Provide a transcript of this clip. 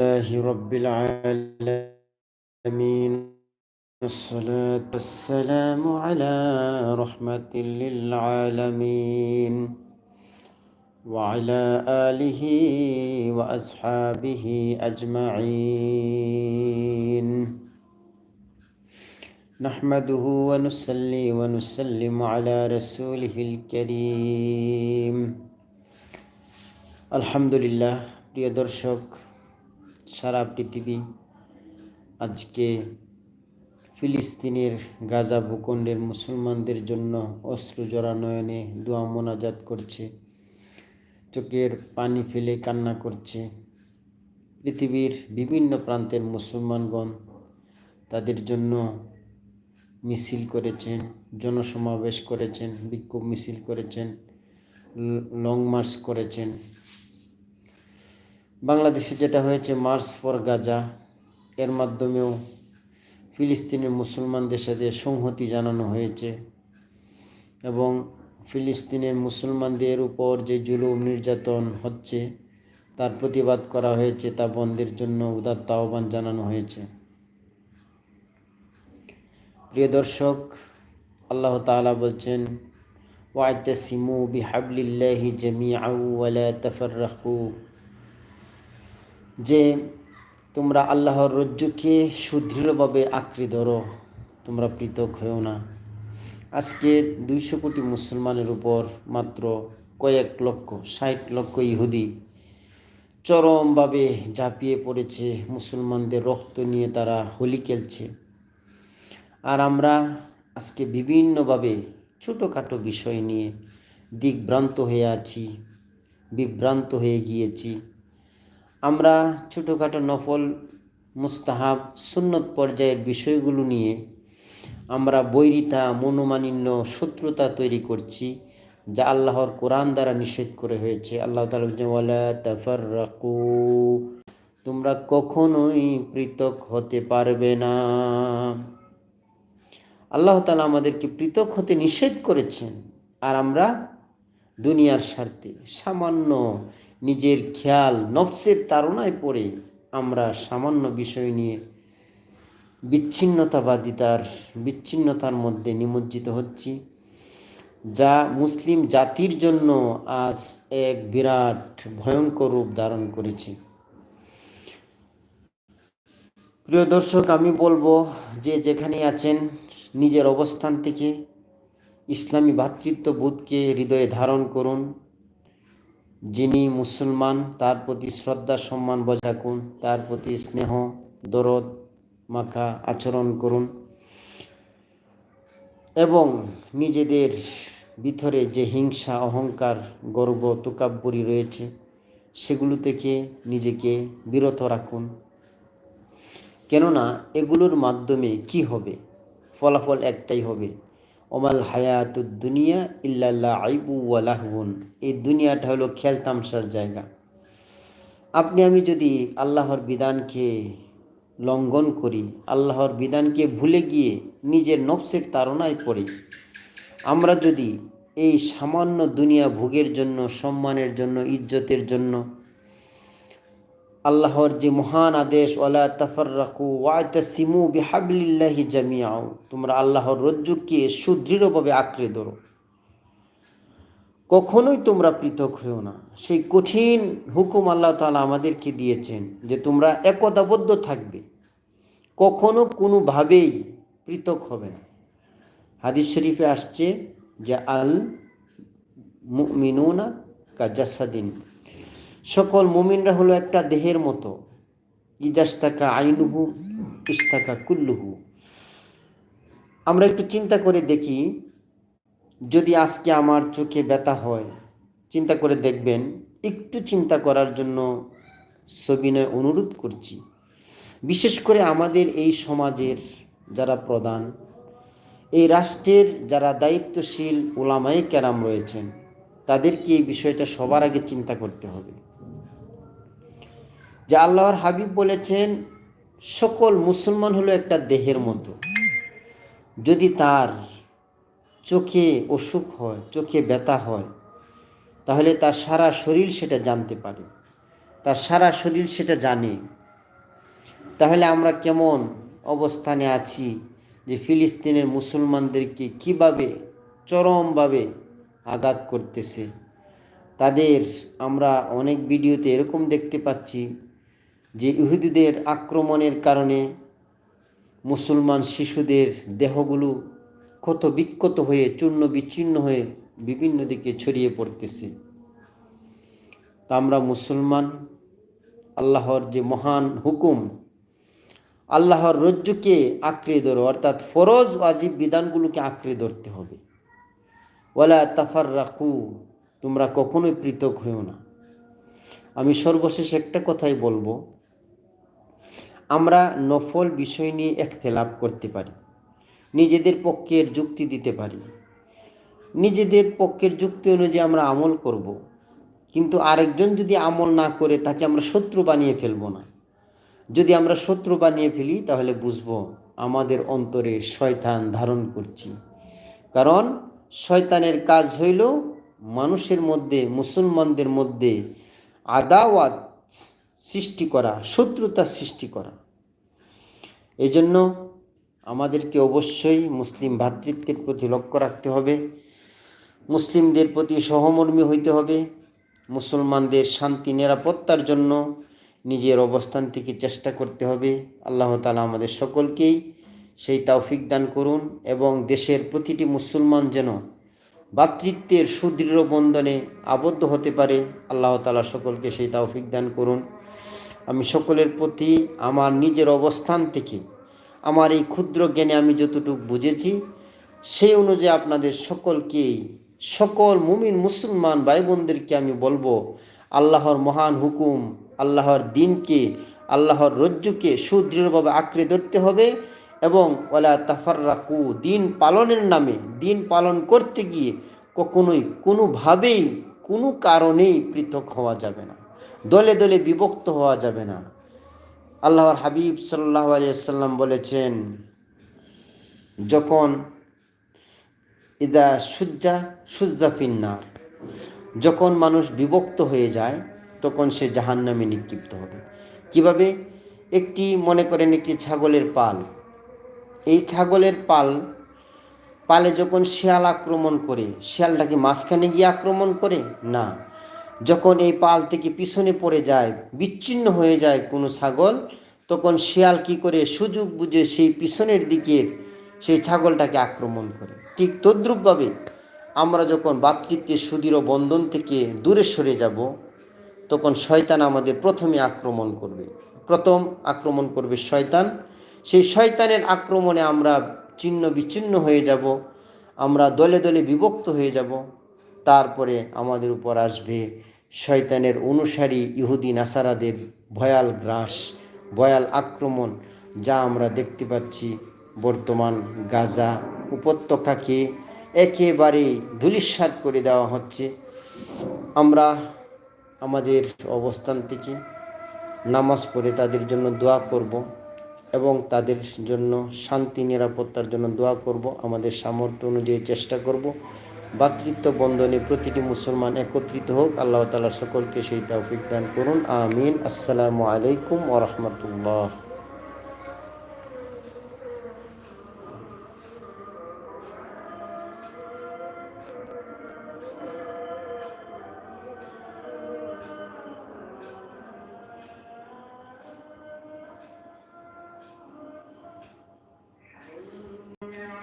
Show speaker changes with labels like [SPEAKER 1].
[SPEAKER 1] لله رب العالمين والصلاة والسلام على رحمة للعالمين وعلى آله وأصحابه أجمعين نحمده ونصلي ونسلم على رسوله الكريم الحمد لله প্রিয় দর্শক সারা পৃথিবী আজকে ফিলিস্তিনের গাজা ভূখণ্ডের মুসলমানদের জন্য অশ্রু জড়া নয়নে দোয়া মোনাজাত করছে। চোখের পানি ফেলে কান্না করছে। পৃথিবীর বিভিন্ন প্রান্তের মুসলমানগণ তাদের জন্য মিছিল করেছেন, জনসমাবেশ করেছেন, বিক্ষোভ মিছিল করেছেন, লং মার্চ করেছেন। বাংলাদেশে যেটা হয়েছে মার্চ ফর গাজা এর মাধ্যমেও ফিলিস্তিনের মুসলমানদের সাথে সংহতি জানানো হয়েছে এবং ফিলিস্তিনের মুসলমানদের উপর যে জুলুম নির্যাতন হচ্ছে, তার প্রতিবাদ করা হয়েছে, তা বন্ধের জন্য উদাত্ত আহ্বান জানানো হয়েছে। প্রিয় দর্শক, আল্লাহ তালা বলছেন, ওয়াইতাসিমু বিহাবলিল্লাহি জমি জামিআ ওয়ালা তাফাররাকু যে তোমরা আল্লাহর রজ্জুকে সুদৃঢ়ভাবে আঁকড়ে ধরো, তোমরা পৃথক হয়েও না। আজকে দুইশো কোটি মুসলমানের উপর মাত্র কয়েক লক্ষ, ষাট লক্ষ ইহুদি চরমভাবে ঝাঁপিয়ে পড়েছে, মুসলমানদের রক্ত নিয়ে তারা হোলি খেলছে। আর আমরা আজকে বিভিন্নভাবে ছোটোখাটো বিষয় নিয়ে দিকভ্রান্ত হয়ে আছি, বিভ্রান্ত হয়ে গিয়েছি। আমরা ছোটোখাটো নফল, মুস্তাহাব, সুন্নত পর্যায়ের বিষয়গুলো নিয়ে আমরা বৈরিতা, মনোমানিন্য, শত্রুতা তৈরি করছি, যা আল্লাহর কোরআন দ্বারা নিষেধ করে হয়েছে। আল্লাহ তাফার রাকু তোমরা কখনোই পৃথক হতে পারবে না। আল্লাহ তালা আমাদেরকে পৃথক হতে নিষেধ করেছেন, আর আমরা দুনিয়ার স্বার্থে সামান্য নিজের খেয়াল নফসের তাড়নায় পড়ে আমরা সামান্য বিষয় নিয়ে বিচ্ছিন্নতাবাদিতার বিচ্ছিন্নতার মধ্যে নিমজ্জিত হচ্ছি। যা মুসলিম জাতির জন্য আজ এক বিরাট ভয়ঙ্কর রূপ ধারণ করেছে। প্রিয় দর্শক, আমি বলব যে যেখানে আছেন, নিজের অবস্থান থেকে ইসলামী ভ্রাতৃত্ববোধকে হৃদয়ে ধারণ করুন। যিনি মুসলমান, তার প্রতি শ্রদ্ধা, সম্মান বজায় রাখুন, তার প্রতি স্নেহ, দরদ, মাখা আচরণ করুন এবং নিজেদের ভিতরে যে হিংসা, অহংকার, গর্ব, তোকাব্বরি রয়েছে, সেগুলো থেকে নিজেকে বিরত রাখুন। কেননা এগুলোর মাধ্যমে কি হবে? ফলাফল একটাই হবে। ওমাল হায়াতুদ দুনিয়া ইল্লাল্লাহ আইবু ওয়ালাহুন এই দুনিয়াটা হলো খেলতামশার জায়গা। আপনি, আমি যদি আল্লাহর বিধানকে লঙ্ঘন করি, আল্লাহর বিধানকে ভুলে গিয়ে নিজের নফসের তাড়নায় পড়ি, আমরা যদি এই সামান্য দুনিয়া ভোগের জন্য, সম্মানের জন্য, ইজ্জতের জন্য আল্লাহর যে মহান আদেশ ওলা তাফাররাকু ওয়াতাসিমু বিহাবলিল্লাহি জামিয়াও তোমরা আল্লাহর রজ্জুকে সুদৃঢ়ভাবে আঁকড়ে ধরো। কখনোই তোমরা পৃথক হয়েও না। সেই কঠিন হুকুম আল্লাহ তালা আমাদেরকে দিয়েছেন যে তোমরা একতাবদ্ধ থাকবে। কখনো কোনোভাবেই পৃথক হবে না। হাদিস শরীফে আসছে যে আল মিনুনা কাজাসাদিন সকল মুমিনরা হলো একটা দেহের মতো। ইজাস্তাকা আইনুহু ইস্তাকা কুল্লুহু। আমরা একটু চিন্তা করে দেখি, যদি আজকে আমার চোখে ব্যথা হয়, চিন্তা করে দেখবেন, একটু চিন্তা করার জন্য সবিনয় অনুরোধ করছি। বিশেষ করে আমাদের এই সমাজের যারা প্রধান, এই রাষ্ট্রের যারা দায়িত্বশীল ওলামাই ক্যারাম রয়েছেন, তাদেরকে এই বিষয়টা সবার আগে চিন্তা করতে হবে। যে আল্লাহর হাবিব বলেছেন, সকল মুসলমান হলো একটা দেহের মতো যদি তার চোখে অসুখ হয়, চোখে ব্যথা হয়, তাহলে তার সারা শরীর সেটা জানতে পারে। তার সারা শরীর সেটা জানে। তাহলে আমরা কেমন অবস্থানে আছি যে ফিলিস্তিনের মুসলমানদেরকে কীভাবে চরমভাবে আঘাত করতেছে? তাদের আমরা অনেক ভিডিওতে এরকম দেখতে পাচ্ছি। যে ইহুদিদের আক্রমণের কারণে মুসলমান শিশুদের দেহগুলো ক্ষত বিক্ষত হয়ে, চূর্ণ বিচ্ছিন্ন হয়ে বিভিন্ন দিকে ছড়িয়ে পড়তেছে। তা আমরা মুসলমান, আল্লাহর যে মহান হুকুম, আল্লাহর রজ্জুকে আঁকড়ে ধরো, অর্থাৎ ফরজ, ওয়াজিব বিধানগুলোকে আঁকড়ে ধরতে হবে। ওয়ালা তাফার রাখু তোমরা কখনোই পৃথক হয়েও না। আমি সর্বশেষ একটা কথাই বলব আমরা নফল বিষয় নিয়ে একতেলাপ করতে পারি। নিজেদের পক্ষের যুক্তি দিতে পারি। নিজেদের পক্ষের যুক্তি অনুযায়ী আমরা আমল করব। কিন্তু আরেকজন যদি আমল না করে, তাকে আমরা শত্রু বানিয়ে ফেলব না। যদি আমরা শত্রু বানিয়ে ফেলি, তাহলে বুঝব আমাদের অন্তরে শয়তান ধারণ করছি। কারণ শয়তানের কাজ হইল মানুষের মধ্যে, মুসলমানদের মধ্যে আদাওয়াত সৃষ্টি করা, শত্রুতা সৃষ্টি করা। এই জন্য আমাদেরকে অবশ্যই মুসলিম ভ্রাতৃত্বের প্রতি লক্ষ্য রাখতে হবে। মুসলিমদের প্রতি সহমর্মী হইতে হবে। মুসলমানদের শান্তি, নিরাপত্তার জন্য নিজের অবস্থান থেকে চেষ্টা করতে হবে। আল্লাহ তালা আমাদের সকলকেই সেই তাওফিক দান করুন এবং দেশের প্রতিটি মুসলমান যেন ভাতৃত্বের সুদৃঢ় বন্ধনে আবদ্ধ হতে পারে, আল্লাহ তালা সকলকে সেই তৌফিক দান করুন। আমি সকলের প্রতি আমার নিজের অবস্থান থেকে, আমার এই ক্ষুদ্র জ্ঞানে আমি যতটুকু বুঝেছি, সেই অনুযায়ী আপনাদের সকলকেই সকল মুমিন মুসলমান ভাই বোনদেরকে আমি বলব, আল্লাহর মহান হুকুম, আল্লাহর দিনকে, আল্লাহর রজ্জুকে সুদৃঢ়ভাবে আঁকড়ে ধরতে হবে। এবং ওলা তাফাররাকু, দিন পালনের নামে, দিন পালন করতে গিয়ে কখনোই কোনোভাবেই, কোনো কারণেই পৃথক হওয়া যাবে না, দলে দলে বিভক্ত হওয়া যাবে না। আল্লাহর হাবিব সাল্লাহ আলিয়াল্লাম বলেছেন, যখন ইদা সুজ্জা সুজ্জা ফিন্নার, যখন মানুষ বিভক্ত হয়ে যায়, তখন সে জাহান্নামে নিক্ষিপ্ত হবে। কীভাবে? একটি মনে করেন একটি ছাগলের পাল। এই ছাগলের পাল, পালে যখন শিয়াল আক্রমণ করে শিয়ালটাকে মাঝখানে গিয়ে আক্রমণ করে? না। যখন এই পাল থেকে পিছনে পড়ে যায়, বিচ্ছিন্ন হয়ে যায় কোনো ছাগল, তখন শিয়াল কি করে সুযোগ বুঝে সেই পিছনের দিকের সেই ছাগলটাকে আক্রমণ করে। ঠিক তদ্রুপভাবে আমরা যখন ভাতৃত্বের সুদৃঢ় বন্ধন থেকে দূরে সরে যাব, তখন শয়তান আমাদের প্রথমে আক্রমণ করবে। প্রথম আক্রমণ করবে শয়তান। সেই শয়তানের আক্রমণে আমরা ছিন্ন বিচ্ছিন্ন হয়ে যাব, আমরা দলে দলে বিভক্ত হয়ে যাব। তারপরে আমাদের উপর আসবে শয়তানের অনুসারী ইহুদি নাসারাদের ভয়াল গ্রাস, ভয়াল আক্রমণ, যা আমরা দেখতে পাচ্ছি বর্তমান গাজা উপত্যকাকে একেবারে ধুলিস্বাদ করে দেওয়া হচ্ছে। আমরা আমাদের অবস্থান থেকে নামাজ পড়ে তাদের জন্য দোয়া করব এবং তাদের জন্য শান্তি, নিরাপত্তার জন্য দোয়া করব। আমাদের সামর্থ্য অনুযায়ী চেষ্টা করব। ভাতৃত্ব বন্ধনে প্রতিটি মুসলমান একত্রিত হোক। আল্লাহ তালা সকলকে সেই তৌফিক দান করুন। আমিন। আসসালামু আলাইকুম ওরহমতুল্লাহ
[SPEAKER 2] now.